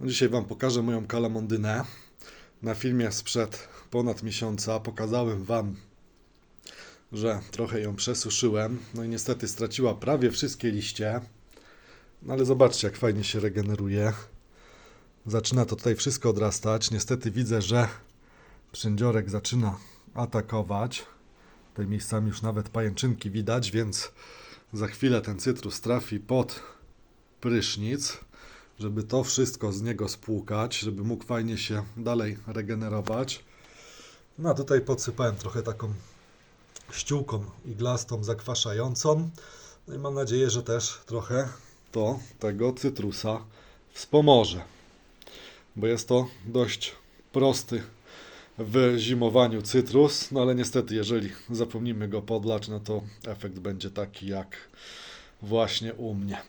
Dzisiaj Wam pokażę moją kalamondynę. Na filmie sprzed ponad miesiąca pokazałem Wam, że trochę ją przesuszyłem. No i niestety straciła prawie wszystkie liście. No ale zobaczcie, jak fajnie się regeneruje. Zaczyna to tutaj wszystko odrastać. Niestety widzę, że przędziorek zaczyna atakować. Tutaj miejscami już nawet pajęczynki widać, więc za chwilę ten cytrus trafi pod prysznic, żeby to wszystko z niego spłukać, żeby mógł fajnie się dalej regenerować. No a tutaj podsypałem trochę taką ściółką iglastą zakwaszającą. No i mam nadzieję, że też trochę to tego cytrusa wspomoże. Bo jest to dość prosty w zimowaniu cytrus, no ale niestety jeżeli zapomnimy go podlać, no to efekt będzie taki jak właśnie u mnie.